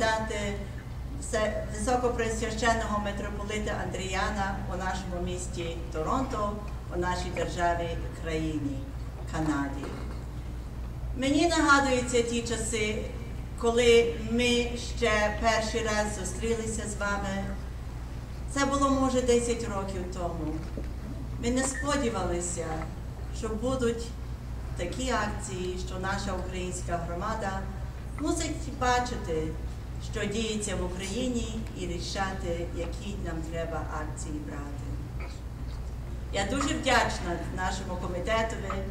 привітати високопресвященного митрополита Андріяна у нашому місті Торонто, у нашій державі країні Канаді. Мені нагадуються ті часи, коли ми ще перший раз зустрілися з вами. Це було може 10 років тому. Ми не сподівалися, що будуть такі акції, що наша українська громада мусить бачити, що діється в Україні, і рішати, які нам треба акції брати. Я дуже вдячна нашому комітетові,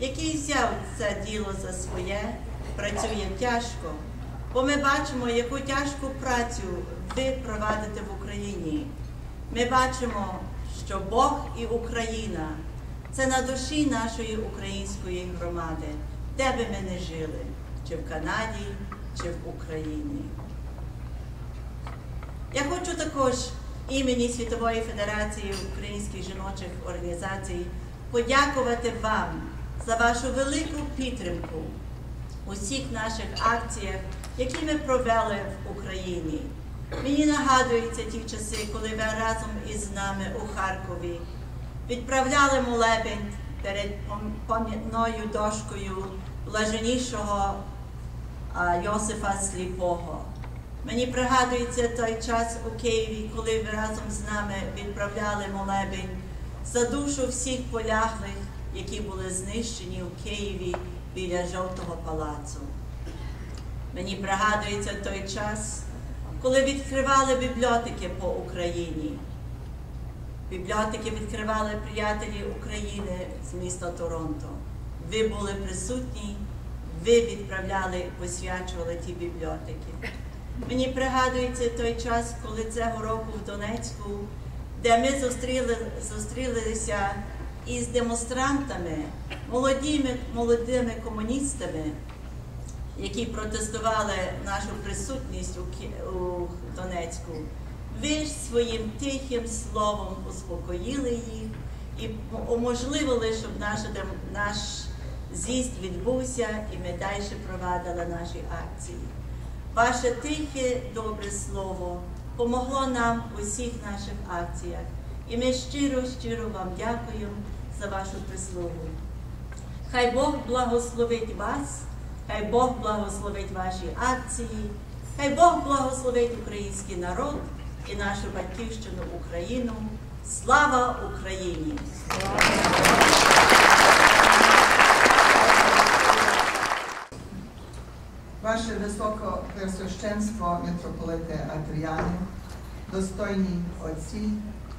який взяв це діло за своє, працює тяжко, бо ми бачимо, яку тяжку працю ви провадите в Україні. Ми бачимо, що Бог і Україна це на душі нашої української громади, де би ми не жили, чи в Канаді, чи в Україні. Я хочу також імені Світової Федерації українських жіночих організацій подякувати вам за вашу велику підтримку у всіх наших акціях, які ми провели в Україні. Мені нагадуються ті часи, коли ви разом із нами у Харкові відправляли молебень перед пам'ятною дошкою блаженнішого а, Йосифа Сліпого. Мені пригадується той час у Києві, коли ви разом з нами відправляли молебень за душу всіх поляглих, які були знищені у Києві біля Жовтого палацу. Мені пригадується той час, коли відкривали бібліотеки по Україні. Бібліотеки відкривали приятелі України з міста Торонто. Ви були присутні, ви відправляли, посвячували ті бібліотеки. Мені пригадується той час, коли цього року в Донецьку, де ми зустріли, зустрілися із демонстрантами, молодими, молодими комуністами, які протестували нашу присутність у, у Донецьку. Ви ж своїм тихим словом успокоїли їх і уможливили, щоб наш, наш з'їзд відбувся і ми далі провадили наші акції. Ваше тихе добре слово помогло нам у всіх наших акціях. І ми щиро, щиро вам дякуємо за вашу прислугу. Хай Бог благословить вас, хай Бог благословить ваші акції, хай Бог благословить український народ і нашу батьківщину Україну. Слава Україні! Ваше високопресвященство, митрополите Адріани, достойні отці,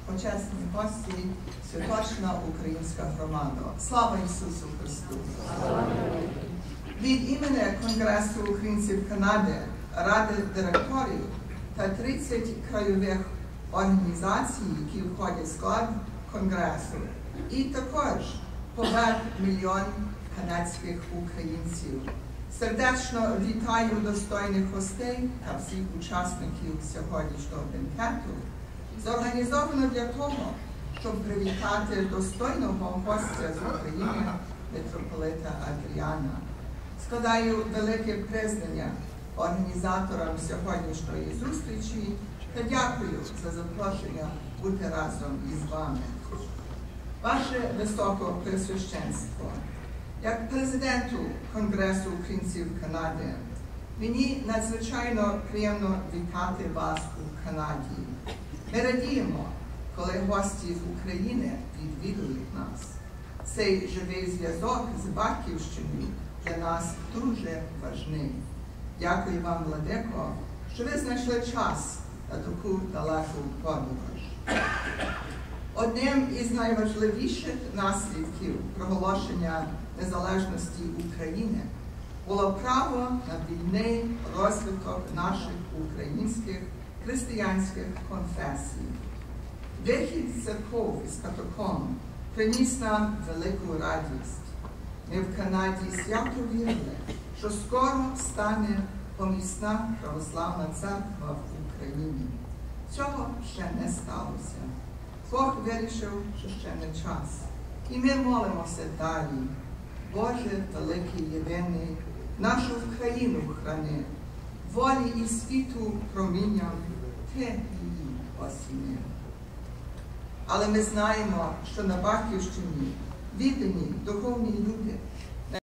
почесні гості, святочна українська громада. Слава Ісусу Христу! Від імені Конгресу українців Канади, Ради директорів та 30 краєвих організацій, які входять в склад Конгресу, і також понад мільйон канадських українців. Сердечно вітаю достойних гостей та всіх учасників сьогоднішнього бенкету. Зорганізовано для того, щоб привітати достойного гостя з України, митрополита Адріана. Складаю велике признання організаторам сьогоднішньої зустрічі та дякую за запрошення бути разом із вами. Ваше високопресвященство, як президенту Конгресу українців Канади, мені надзвичайно приємно вітати вас у Канаді. Ми радіємо, коли гості з України відвідують нас. Цей живий зв'язок з батьківщиною для нас дуже важний. Дякую вам, Владико, що ви знайшли час на таку далеку подорож. Одним із найважливіших наслідків проголошення незалежності України було право на вільний розвиток наших українських християнських конфесій. Вихід церков із катакомб приніс нам велику радість. Ми в Канаді свято вірили, що скоро стане помісна православна церква в Україні. Цього ще не сталося. Бог вирішив, що ще не час. І ми молимося далі. Боже великий єдиний, нашу країну храни. волі і світу промінням те її осінив. Але ми знаємо, що на Батьківщині віддані духовні люди